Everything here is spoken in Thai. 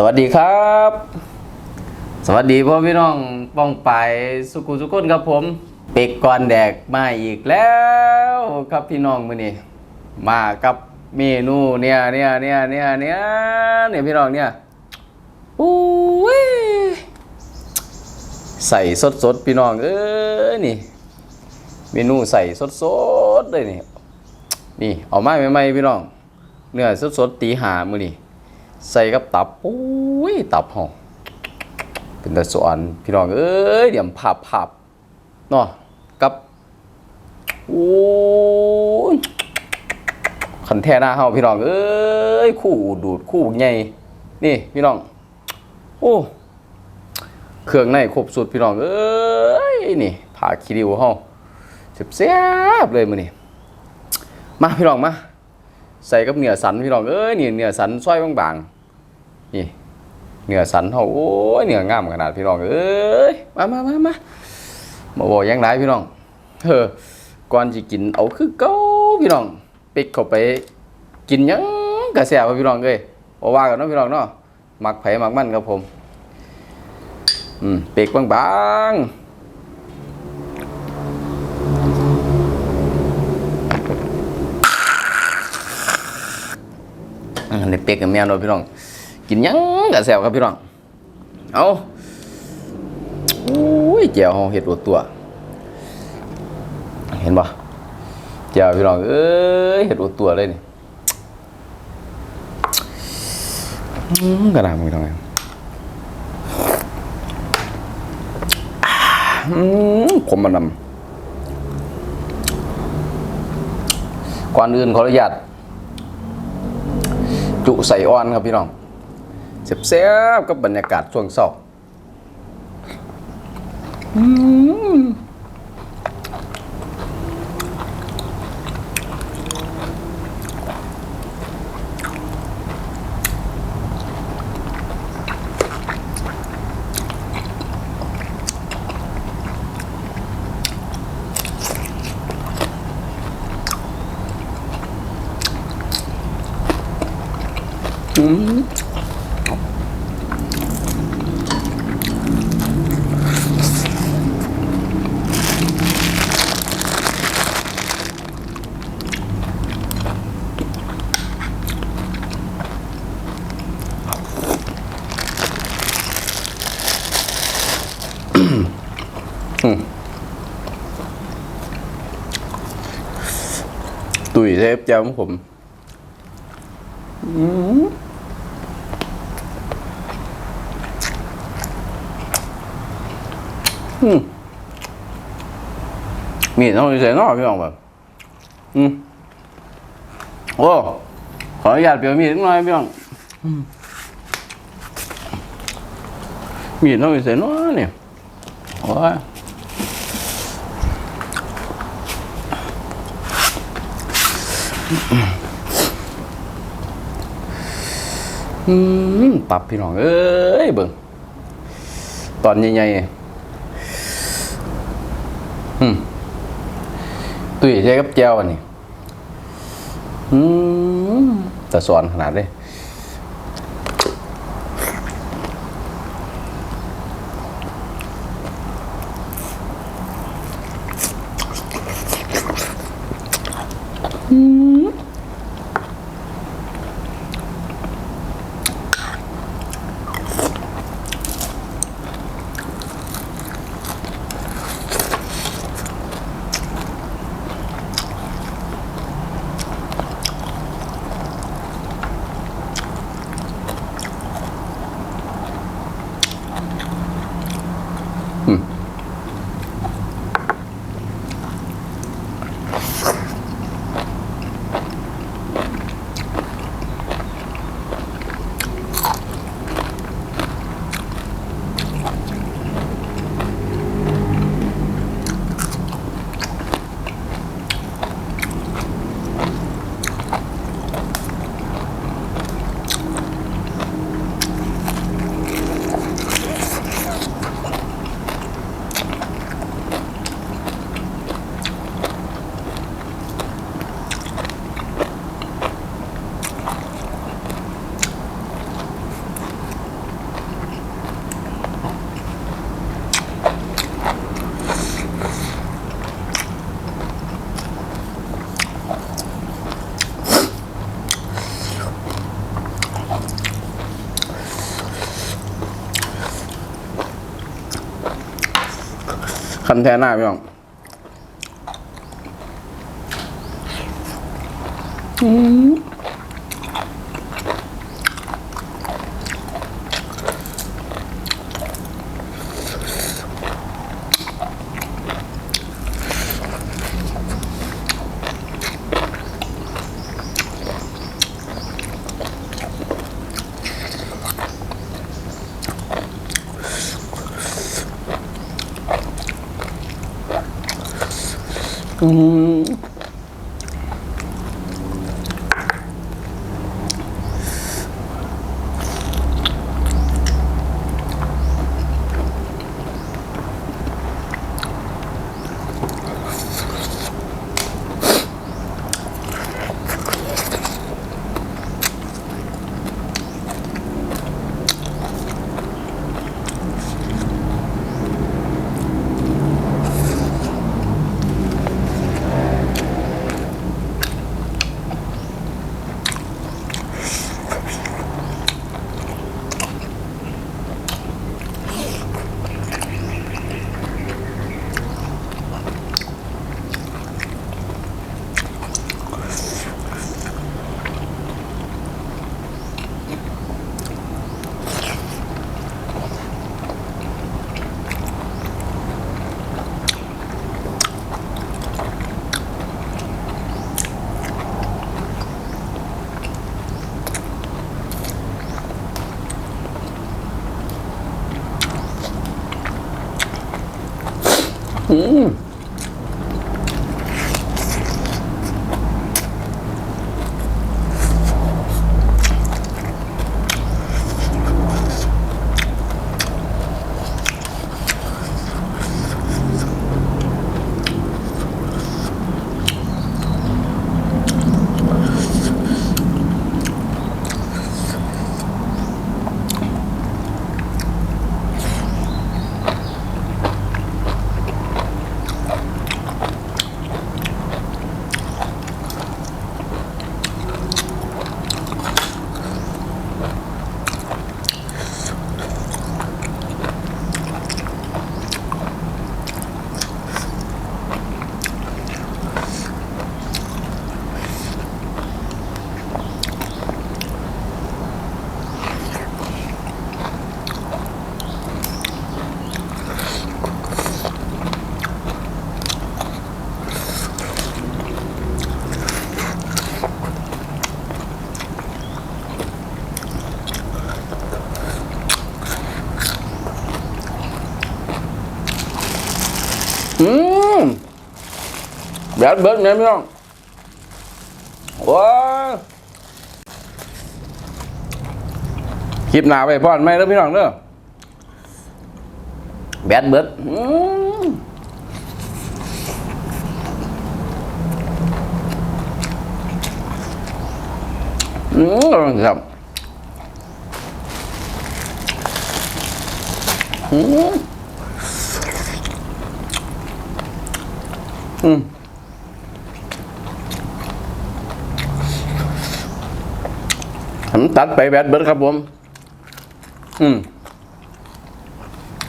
สวัสดีครับ สวัสดีพ่อพี่น้องป้องไปายสุกุสุกุนครับผม เป็กก่อนแดกมาอีกแล้วครับพี่น้องมือนี้มากับเมนูเนี่ยเนี่ยเนี่ยเนี่ยเนี่ยเนี่ยพี่น้องเนี่ยอู้ยใส่สดสดๆพี่น้องเอ้ยนี่ เมนูใส่สดสดๆเลยนี่นี่เอามาใหม่ๆพี่น้องเนื้อสดสดๆตีหามือนี้ ใส่กับตับโอ้ยตับหอมเป็นตะสอนพี่น้องเอ้ยเดี๋ยวผับผับเนาะกับโอ้ยขันแท่หน้าเฮาพี่น้องเอ้ยคู่ดูดคู่ใหญ่นี่พี่น้องโอ้เครื่องในครบสุดพี่น้องเอ้ยนี่ผ่าคิริวเฮาเสียบเลยมือนี้มาพี่น้องมา ใส่กับเนื้อสันพี่น้องเอ้ยนี่เนื้อสันซอยบางๆนี่เนื้อสันเขาโอ้ยเนื้องามขนาดพี่น้องเอ้ยมามามามามาบอกยังไงพี่น้องเออก่อนสิกินเอาคือเก้าพี่น้องปิกเข้าไปกินยังกระแสบพี่น้องเอ้ยบ่ว่ากันเนาะพี่น้องเนาะหมักไผมักมันครับผมอืมป็กบางๆ อันเป็กกับแมวเนาะพี่น้อง กินยังกับแซวครับพี่น้อง เอาโอ้ยแจวเฮาเห็ดอวตัว เห็นปะแจวพี่น้อง เอ้ยเห็ดอวตัวเลยนี่กระดามพี่น้องอืมขมมันนำก่อนอื่นขออนุญาต จุใส่อ่อนครับพี่น้องเสียบๆกับบรรยากาศช่วงเช้าอืม ตุ๋ยเทปเจ้าของผมอืมอืมมีดต้องใส่นอกพี่น้องแบบอืมโอ้ขออนุญาตเปลี่ยนมีดนิดหน่อยพี่น้องอืมมีดต้องใส่นอกเนี่ยโอ้ย ตับพี่น้อง เอ้ยเบิ่งตอนใหญ่ๆตุ้ยใช้กับแก้วอันนี้แต่สอนขนาดเลยอืม คันแท้หน้าพี่น้อง อื มอืมอืม แบบเบิร์ดเนี่ยพี่น้องว้าคลิปหนาไปพอดไหมเด้อพี่น้องเด้อแบดเบิร์ดอืมอืมครับอืมอืมผม ตัดไปแบดเบิร์ดครับผม อืม